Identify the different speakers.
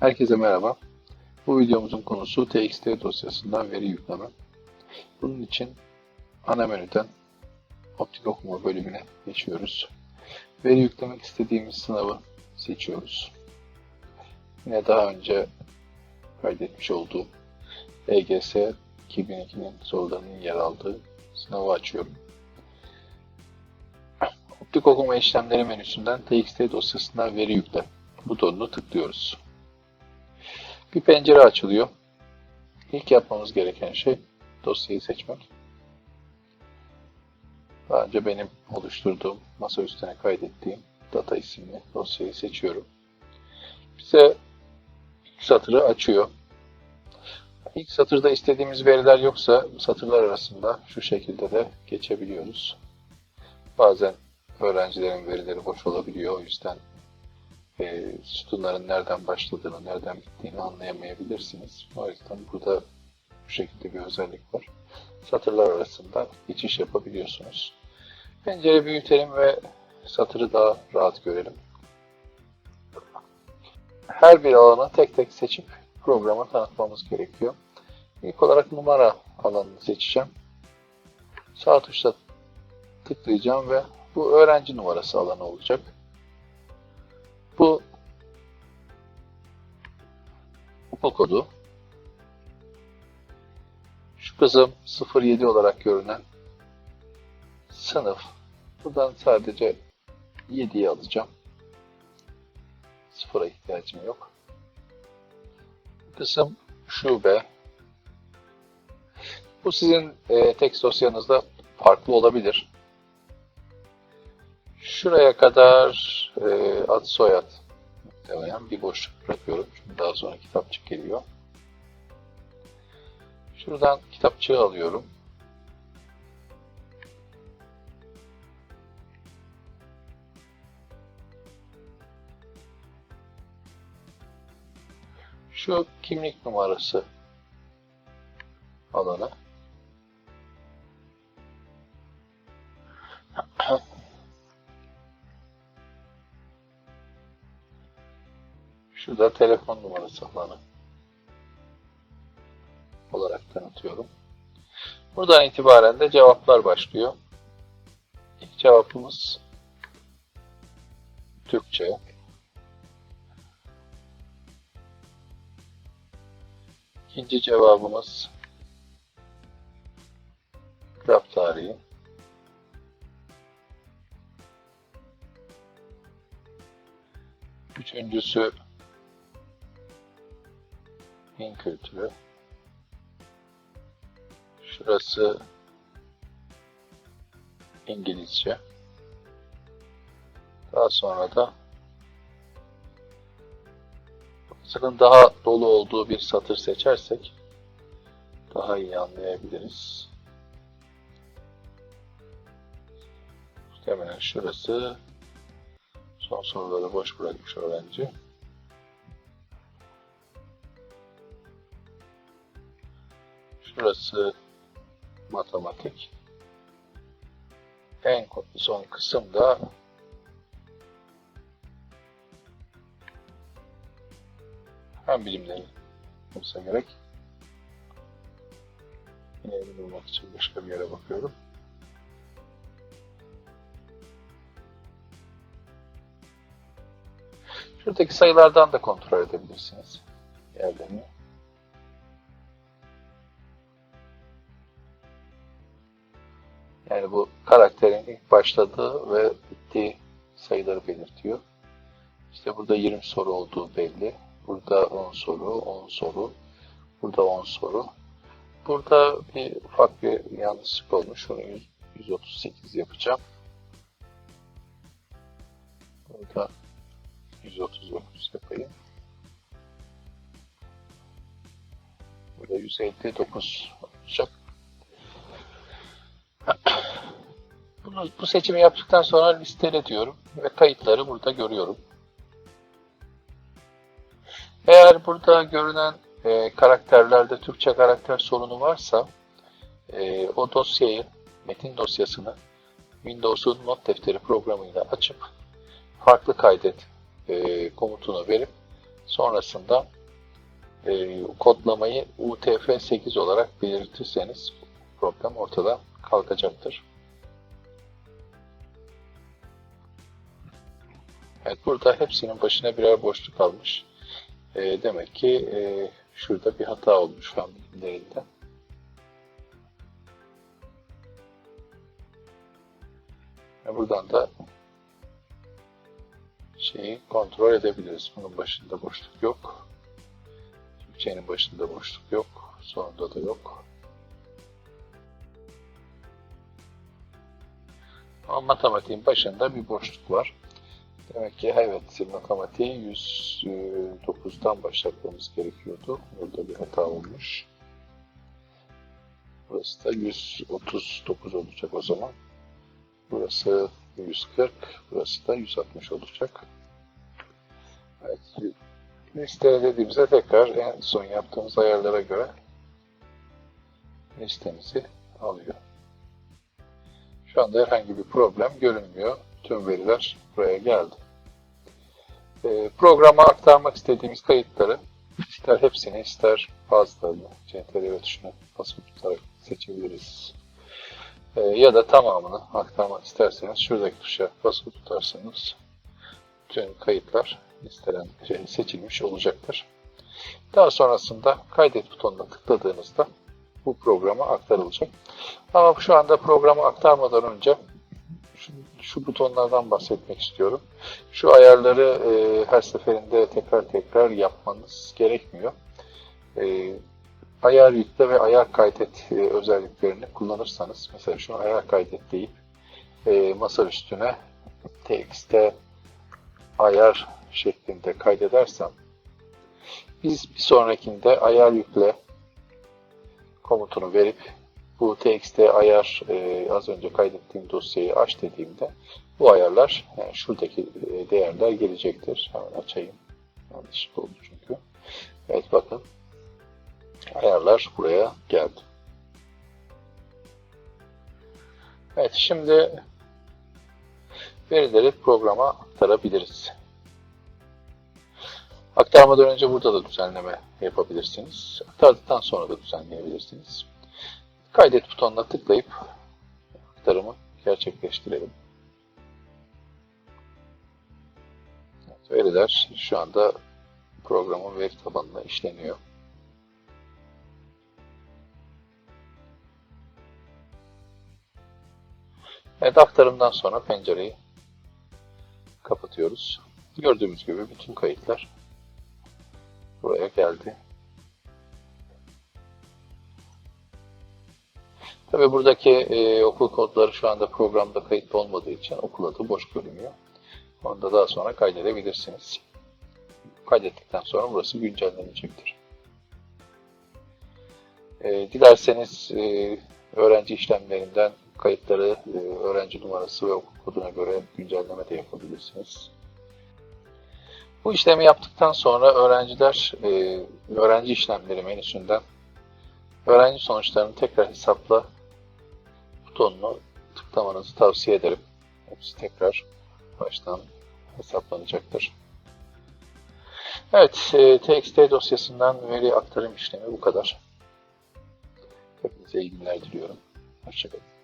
Speaker 1: Herkese merhaba. Bu videomuzun konusu TXT dosyasından veri yükleme. Bunun için ana menüden optik okuma bölümüne geçiyoruz. Veri yüklemek istediğimiz sınavı seçiyoruz. Yine daha önce kaydetmiş olduğum EGS 2002'nin sorularının yer aldığı sınavı açıyorum. Optik okuma işlemleri menüsünden TXT dosyasından veri yükle butonunu tıklıyoruz. Bir pencere açılıyor. İlk yapmamız gereken şey dosyayı seçmek. Daha önce benim oluşturduğum masa üstüne kaydettiğim data isimli dosyayı seçiyorum. Bize ilk satırı açıyor. İlk satırda istediğimiz veriler yoksa satırlar arasında şu şekilde de geçebiliyoruz. Bazen öğrencilerin verileri boş olabiliyor. O yüzden e, sütunların nereden başladığını, nereden bittiğini anlayamayabilirsiniz. O yüzden burada bu şekilde bir özellik var. Satırlar arasında geçiş yapabiliyorsunuz. Pencere büyütelim ve satırı daha rahat görelim. Her bir alanı tek tek seçip programa tanıtmamız gerekiyor. İlk olarak numara alanını seçeceğim. Sağ tuşla tıklayacağım ve bu öğrenci numarası alanı olacak. Bu kodu. Şu kısım 07 olarak görünen sınıf. Buradan sadece 7'yi alacağım. Sıfıra ihtiyacım yok. Kısım şube. Bu sizin e, tekst dosyanızda farklı olabilir. Şuraya kadar e, ad soyad muhtemelen bir boşluk bırakıyorum. Çünkü daha sonra kitapçık geliyor. Şuradan kitapçığı alıyorum. Şu kimlik numarası alanı. Şu da telefon numarası alanı olarak tanıtıyorum. Buradan itibaren de cevaplar başlıyor. İlk cevabımız Türkçe. İkinci cevabımız kitap tarihi. Üçüncüsü din kültürü. Şurası İngilizce. Daha sonra da satırın daha dolu olduğu bir satır seçersek daha iyi anlayabiliriz. Muhtemelen şurası son soruları boş bırakmış öğrenci. Şurası matematik. En son kısım da fen bilimleri olsa gerek. Yine emin olmak için başka bir yere bakıyorum. Şuradaki sayılardan da kontrol edebilirsiniz. Yerlerini. Yani bu karakterin ilk başladığı ve bittiği sayıları belirtiyor. İşte burada 20 soru olduğu belli. Burada 10 soru, 10 soru. Burada 10 soru. Burada bir ufak bir yanlışlık olmuş. Şunu 100, 138 yapacağım. Burada 139 yapayım. Burada 159 olacak. Bu seçimi yaptıktan sonra listele diyorum ve kayıtları burada görüyorum. Eğer burada görünen e, karakterlerde Türkçe karakter sorunu varsa e, o dosyayı, metin dosyasını Windows'un not defteri programıyla açıp farklı kaydet e, komutunu verip Sonrasında e, kodlamayı UTF-8 olarak belirtirseniz problem ortadan kalkacaktır. Evet, burada hepsinin başına birer boşluk almış. E, demek ki e, şurada bir hata olmuş fen bilimlerinde. Ve buradan da şeyi kontrol edebiliriz. Bunun başında boşluk yok. Türkçenin başında boşluk yok. Sonunda da yok. Ama matematiğin başında bir boşluk var. Demek ki evet matematiği 109'dan başlatmamız gerekiyordu. Burada bir hata olmuş. Burası da 139 olacak o zaman. Burası 140, burası da 160 olacak. Evet, listelediğimizde tekrar en son yaptığımız ayarlara göre listemizi alıyor. Şu anda herhangi bir problem görünmüyor. Tüm veriler buraya geldi. Ee, programa aktarmak istediğimiz kayıtları ister hepsini ister bazılarını CTRL tuşuna basıp tutarak seçebiliriz. Ee, ya da tamamını aktarmak isterseniz şuradaki tuşa basıp tutarsanız tüm kayıtlar listelen, şey, seçilmiş olacaktır. Daha sonrasında kaydet butonuna tıkladığınızda bu programa aktarılacak. Ama şu anda programı aktarmadan önce şu, butonlardan bahsetmek istiyorum. Şu ayarları e, her seferinde tekrar tekrar yapmanız gerekmiyor. E, ayar yükle ve ayar kaydet e, özelliklerini kullanırsanız, mesela şunu ayar kaydet deyip e, masa üstüne txt'e ayar şeklinde kaydedersem, biz bir sonrakinde ayar yükle komutunu verip bu txt ayar e, az önce kaydettiğim dosyayı aç dediğimde bu ayarlar yani şuradaki e, değerler gelecektir. Hemen açayım. Yanlışlıkla oldu çünkü. Evet bakın. Ayarlar buraya geldi. Evet şimdi verileri programa aktarabiliriz. Aktarmadan önce burada da düzenleme yapabilirsiniz. Aktardıktan sonra da düzenleyebilirsiniz. Kaydet butonuna tıklayıp aktarımı gerçekleştirelim. Evet, veriler şu anda programın veri tabanına işleniyor. Evet, aktarımdan sonra pencereyi kapatıyoruz. Gördüğümüz gibi bütün kayıtlar buraya geldi. Tabi buradaki e, okul kodları şu anda programda kayıt olmadığı için okul adı boş görünüyor. Onu da daha sonra kaydedebilirsiniz. Kaydettikten sonra burası güncellenecektir. E, dilerseniz e, öğrenci işlemlerinden kayıtları e, öğrenci numarası ve okul koduna göre güncelleme de yapabilirsiniz. Bu işlemi yaptıktan sonra öğrenciler e, öğrenci işlemleri menüsünden öğrenci sonuçlarını tekrar hesapla butonunu tıklamanızı tavsiye ederim. Hepsi tekrar baştan hesaplanacaktır. Evet, e, TXT dosyasından veri aktarım işlemi bu kadar. Hepinize iyi günler diliyorum. Hoşçakalın.